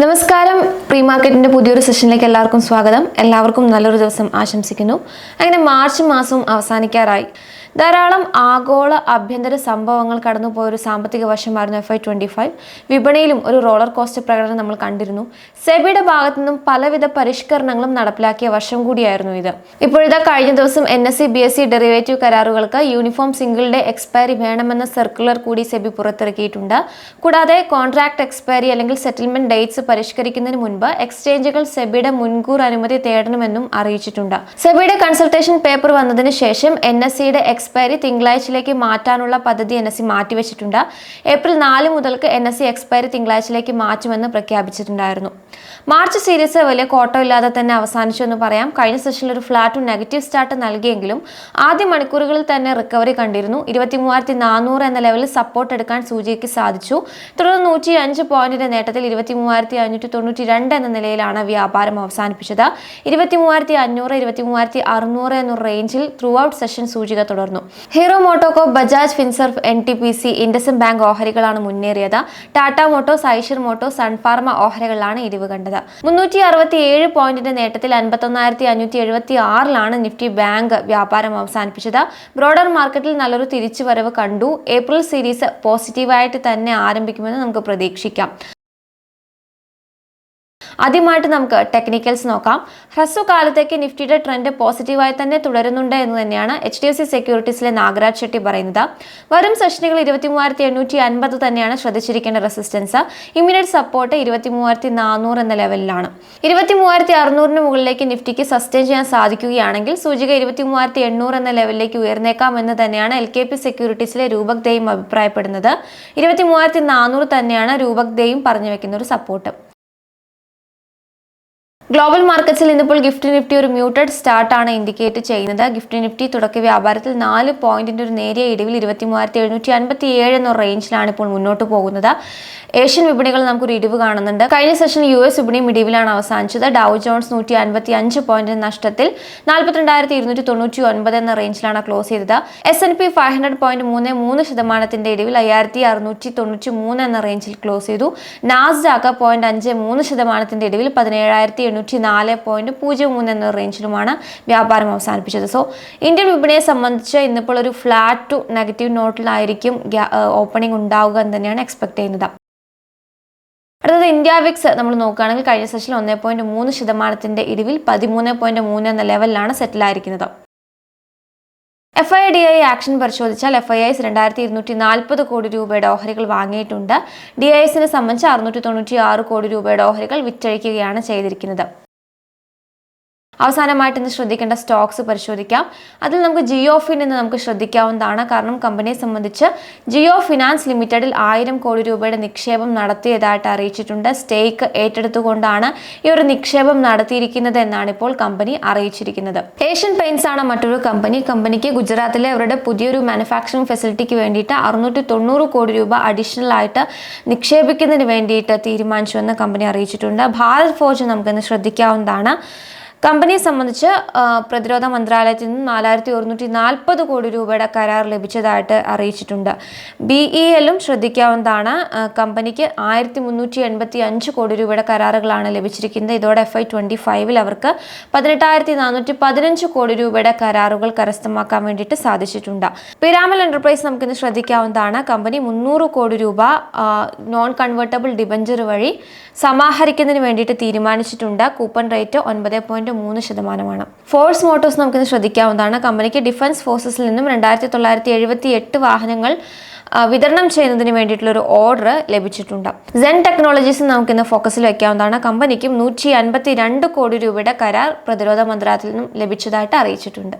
നമസ്കാരം. പ്രീ മാർക്കറ്റിന്റെ പുതിയൊരു സെഷനിലേക്ക് എല്ലാവർക്കും സ്വാഗതം. എല്ലാവർക്കും നല്ലൊരു ദിവസം ആശംസിക്കുന്നു. അങ്ങനെ മാർച്ച് മാസവും അവസാനിക്കാറായി. ധാരാളം ആഗോള ആഭ്യന്തര സംഭവങ്ങൾ കടന്നുപോയ ഒരു സാമ്പത്തിക വർഷമായിരുന്നു എഫ് ഐ ട്വന്റി ഫൈവ് വിപണിയിലും ഒരു റോളർ കോസ്റ്റ് പ്രകടനം നമ്മൾ കണ്ടിരുന്നു. സെബിയുടെ ഭാഗത്തു നിന്നും പലവിധ പരിഷ്കരണങ്ങളും നടപ്പിലാക്കിയ വർഷം കൂടിയായിരുന്നു ഇത്. ഇപ്പോഴിതാ കഴിഞ്ഞ ദിവസം N S C B S C derivative കരാറുകൾക്ക് uniform single day expiry വേണമെന്ന സർക്കുലർ കൂടി സെബി പുറത്തിറക്കിയിട്ടുണ്ട്. കൂടാതെ കോൺട്രാക്ട് എക്സ്പയറി അല്ലെങ്കിൽ സെറ്റിൽമെന്റ് ഡേറ്റ്സ് പരിഷ്കരിക്കുന്നതിന് മുൻപ് എക്സ്ചേഞ്ചുകൾ സെബിയുടെ മുൻകൂർ അനുമതി തേടണമെന്നും അറിയിച്ചിട്ടുണ്ട്. സെബിയുടെ കൺസൾട്ടേഷൻ പേപ്പർ വന്നതിന് ശേഷം എൻ എസ് സിയുടെ എക്സ്പയറി തിങ്കളാഴ്ചയിലേക്ക് മാറ്റാനുള്ള പദ്ധതി എൻ എസ് സി മാറ്റിവെച്ചിട്ടുണ്ട്. ഏപ്രിൽ നാല് മുതൽക്ക് എൻ എസ് സി എക്സ്പയറി തിങ്കളാഴ്ചയിലേക്ക് മാറ്റുമെന്ന് പ്രഖ്യാപിച്ചിട്ടുണ്ടായിരുന്നു. മാർച്ച് സീരീസ് വലിയ കോട്ടമില്ലാതെ തന്നെ അവസാനിച്ചു എന്ന് പറയാം. കഴിഞ്ഞ സെഷനിൽ ഒരു ഫ്ലാറ്റും നെഗറ്റീവ് സ്റ്റാർട്ട് നൽകിയെങ്കിലും ആദ്യ മണിക്കൂറുകളിൽ തന്നെ റിക്കവറി കണ്ടിരുന്നു. ഇരുപത്തി മൂവായിരത്തി നാനൂറ് എന്ന ലെവലിൽ സപ്പോർട്ട് എടുക്കാൻ സൂചിക്ക് സാധിച്ചു. തുടർന്ന് നൂറ്റി അഞ്ച് പോയിന്റിന്റെ നേട്ടത്തിൽ ഇരുപത്തി മൂവായിരത്തി അഞ്ഞൂറ്റി തൊണ്ണൂറ്റി രണ്ട് എന്ന നിലയിലാണ് വ്യാപാരം അവസാനിപ്പിച്ചത്. ഇരുപത്തി മൂവായിരത്തി അഞ്ഞൂറ് ഇരുപത്തി മൂവായിരത്തി അറുന്നൂറ് എന്ന റേഞ്ചിൽ ത്രൂ ഔട്ട് സെഷൻ സൂചിക തുടർന്നു. Hero MotoCorp Bajaj Finserv N T P C IndusInd bank ഓഹരികളാണ് മുന്നേറിയത്. Tata motor Eicher motor Sun Pharma ഓഹരികളിലാണ് ഇടിവ് കണ്ടത്. മുന്നൂറ്റി അറുപത്തി ഏഴ് പോയിന്റിന്റെ നേട്ടത്തിൽ അൻപത്തൊന്നായിരത്തി അഞ്ഞൂറ്റി എഴുപത്തി ആറിലാണ് നിഫ്റ്റി ബാങ്ക് വ്യാപാരം അവസാനിപ്പിച്ചത്. ബ്രോഡർ മാർക്കറ്റിൽ നല്ലൊരു തിരിച്ചുവരവ് കണ്ടു. ഏപ്രിൽ സീരീസ് പോസിറ്റീവായിട്ട് തന്നെ ആരംഭിക്കുമെന്ന് നമുക്ക് പ്രതീക്ഷിക്കാം. ആദ്യമായിട്ട് നമുക്ക് ടെക്നിക്കൽസ് നോക്കാം. ഹ്രസ്വകാലത്തേക്ക് നിഫ്റ്റിയുടെ ട്രെൻഡ് പോസിറ്റീവായി തന്നെ തുടരുന്നുണ്ട് എന്ന് തന്നെയാണ് എച്ച് ഡി എഫ് സി സെക്യൂരിറ്റീസിലെ നാഗരാജ് ഷെട്ടി പറയുന്നത്. വരും സെഷനുകൾ ഇരുപത്തി മൂവായിരത്തി എണ്ണൂറ്റി അൻപത് തന്നെയാണ് ശ്രദ്ധിച്ചിരിക്കേണ്ട റെസിസ്റ്റൻസ് ഇമ്മീഡിയറ്റ് സപ്പോർട്ട് ഇരുപത്തി മൂവായിരത്തി നാനൂറ് എന്ന ലെവലിലാണ് ഇരുപത്തി മൂവായിരത്തി അറുന്നൂറിന് മുകളിലേക്ക് നിഫ്റ്റിക്ക് സസ്റ്റെയിൻ ചെയ്യാൻ സാധിക്കുകയാണെങ്കിൽ സൂചിക ഇരുപത്തി മൂവായിരത്തി എണ്ണൂറ് എന്ന ലെവലിലേക്ക് ഉയർന്നേക്കാം എന്ന് തന്നെയാണ് എൽ കെ പി സെക്യൂരിറ്റീസിലെ രൂപക് അഭിപ്രായപ്പെടുന്നത്. ഇരുപത്തി മൂവായിരത്തി നാനൂറ് തന്നെയാണ് രൂപക് പറഞ്ഞു വെക്കുന്ന ഒരു സപ്പോർട്ട് ഗ്ലോബൽ മാർക്കറ്റ്സിൽ ഇന്നിപ്പോൾ ഗിഫ്റ്റ് നിഫ്റ്റി ഒരു മ്യൂട്ടഡ് സ്റ്റാർട്ടാണ് ഇൻഡിക്കേറ്റ് ചെയ്യുന്നത്. ഗിഫ്റ്റ് നിഫ്റ്റി തുടക്ക വ്യാപാരത്തിൽ നാല് പോയിന്റിന്റെ ഒരു നേരിയ ഇടിവിൽ ഇരുപത്തി മൂവായിരത്തി എഴുന്നൂറ്റി അൻപത്തി ഏഴ് എന്ന റേഞ്ചിലാണ് ഇപ്പോൾ മുന്നോട്ട് പോകുന്നത്. ഏഷ്യൻ വിപണികൾ നമുക്കൊരു ഇടിവ് കാണുന്നുണ്ട്. കഴിഞ്ഞ സെഷൻ യു എസ് വിപണിയും ഇടിവിലാണ് അവസാനിച്ചത്. ഡൗ ജോൺസ് നൂറ്റി അൻപത്തി അഞ്ച് പോയിന്റ് നഷ്ടത്തിൽ നാൽപ്പത്തിരണ്ടായിരത്തി ഇരുന്നൂറ്റി തൊണ്ണൂറ്റി ഒൻപത് എന്ന റേഞ്ചിലാണ് ക്ലോസ് ചെയ്തത്. S and P five hundred point മൂന്ന് മൂന്ന് ശതമാനത്തിന്റെ ഇടിവിൽ അയ്യായിരത്തി അറുന്നൂറ്റി തൊണ്ണൂറ്റി മൂന്ന് എന്ന റേഞ്ചിൽ ക്ലോസ് ചെയ്തു. നാസ്ഡാക്ക് പോയിന്റ് അഞ്ച് മൂന്ന് ശതമാനത്തിന്റെ ഇടിവിൽ പതിനേഴായിരത്തി എണ്ണൂറ്റി നാല് പോയിന്റ് പൂജ്യം മൂന്ന് എന്ന റേഞ്ചിലുമാണ് വ്യാപാരം അവസാനിപ്പിച്ചത്. സോ ഇന്ത്യൻ വിപണിയെ സംബന്ധിച്ച് ഇന്നിപ്പോൾ ഒരു ഫ്ലാറ്റ് ടു നെഗറ്റീവ് നോട്ടിലായിരിക്കും ഓപ്പണിംഗ് ഉണ്ടാവുക എന്ന് തന്നെയാണ് എക്സ്പെക്ട് ചെയ്യുന്നത്. അടുത്തത് ഇന്ത്യ വിക്സ് നമ്മൾ നോക്കുകയാണെങ്കിൽ കഴിഞ്ഞ സെഷനിൽ ഒന്നേ പോയിന്റ് മൂന്ന് ശതമാനത്തിന്റെ ഇടിവിൽ പതിമൂന്ന് പോയിന്റ് മൂന്ന് എന്ന ലെവലിലാണ് സെറ്റിലായിരിക്കുന്നത് F I D I action പരിശോധിച്ചാൽ എഫ് ഐ ഐസ് രണ്ടായിരത്തി ഇരുന്നൂറ്റി നാൽപ്പത് കോടി രൂപയുടെ ഓഹരികൾ വാങ്ങിയിട്ടുണ്ട്. ഡി ഐ എസിനെ സംബന്ധിച്ച് അറുന്നൂറ്റി തൊണ്ണൂറ്റി ആറ് കോടി രൂപയുടെ ഓഹരികൾ വിറ്റഴിക്കുകയാണ് ചെയ്തിരിക്കുന്നത്. അവസാനമായിട്ട് ഇന്ന് ശ്രദ്ധിക്കേണ്ട സ്റ്റോക്സ് പരിശോധിക്കാം. അതിൽ നമുക്ക് ജിയോ ഫിൻ എന്ന് നമുക്ക് ശ്രദ്ധിക്കാവുന്നതാണ്. കാരണം കമ്പനിയെ സംബന്ധിച്ച് ജിയോ ഫിനാൻസ് ലിമിറ്റഡിൽ ആയിരം കോടി രൂപയുടെ നിക്ഷേപം നടത്തിയതായിട്ട് അറിയിച്ചിട്ടുണ്ട്. സ്റ്റേക്ക് ഏറ്റെടുത്തുകൊണ്ടാണ് ഈ ഒരു നിക്ഷേപം നടത്തിയിരിക്കുന്നത് എന്നാണ് ഇപ്പോൾ കമ്പനി അറിയിച്ചിരിക്കുന്നത്. ഏഷ്യൻ പെയിൻസ് ആണ് മറ്റൊരു കമ്പനി. കമ്പനിക്ക് ഗുജറാത്തിലെ അവരുടെ പുതിയൊരു മാനുഫാക്ചറിംഗ് ഫെസിലിറ്റിക്ക് വേണ്ടിയിട്ട് അറുന്നൂറ്റി തൊണ്ണൂറ് കോടി രൂപ അഡീഷണൽ ആയിട്ട് നിക്ഷേപിക്കുന്നതിന് വേണ്ടിയിട്ട് തീരുമാനിച്ചുവെന്ന് കമ്പനി അറിയിച്ചിട്ടുണ്ട്. ഭാരത് ഫോർജ് നമുക്കിന്ന് ശ്രദ്ധിക്കാവുന്നതാണ്. കമ്പനിയെ സംബന്ധിച്ച് പ്രതിരോധ മന്ത്രാലയത്തിൽ നിന്ന് നാലായിരത്തി ഒരുന്നൂറ്റി നാൽപ്പത് കോടി രൂപയുടെ കരാർ ലഭിച്ചതായിട്ട് അറിയിച്ചിട്ടുണ്ട്. ബി ഇ എല്ലും ശ്രദ്ധിക്കാവുന്നതാണ് കമ്പനിക്ക് ആയിരത്തി മുന്നൂറ്റി എൺപത്തി അഞ്ച് കോടി രൂപയുടെ കരാറുകളാണ് ലഭിച്ചിരിക്കുന്നത്. ഇതോടെ എഫ് ഐ ട്വന്റി ഫൈവിൽ അവർക്ക് പതിനെട്ടായിരത്തി നാനൂറ്റി പതിനഞ്ച് കോടി രൂപയുടെ കരാറുകൾ കരസ്ഥമാക്കാൻ വേണ്ടിയിട്ട് സാധിച്ചിട്ടുണ്ട്. പിരാമൽ എന്റർപ്രൈസ് നമുക്കിന്ന് ശ്രദ്ധിക്കാവുന്നതാണ് കമ്പനി മുന്നൂറ് കോടി രൂപ നോൺ കൺവേർട്ടബിൾ ഡിബഞ്ചർ വഴി സമാഹരിക്കുന്നതിന് വേണ്ടിയിട്ട് തീരുമാനിച്ചിട്ടുണ്ട്. കൂപ്പൺ റേറ്റ് ഒൻപത് മൂന്ന് ശതമാനമാണ്. ഫോഴ്സ് മോട്ടോഴ്സ് നമുക്കിന്ന് ശ്രദ്ധിക്കാവുന്നതാണ്. കമ്പനിക്ക് ഡിഫൻസ് ഫോഴ്സസിൽ നിന്നും രണ്ടായിരത്തി തൊള്ളായിരത്തി എഴുപത്തി എട്ട് വാഹനങ്ങൾ വിതരണം ചെയ്യുന്നതിന് വേണ്ടിയിട്ടുള്ള ഒരു ഓർഡർ ലഭിച്ചിട്ടുണ്ട് സെൻ ടെക്നോളജീസ് നമുക്കിന്ന് ഫോക്കസിൽ വെക്കാവുന്നതാണ്. കമ്പനിക്കും നൂറ്റി അൻപത്തി രണ്ട് കോടി രൂപയുടെ കരാർ പ്രതിരോധ മന്ത്രാലയത്തിൽ നിന്നും ലഭിച്ചതായിട്ട് അറിയിച്ചിട്ടുണ്ട്.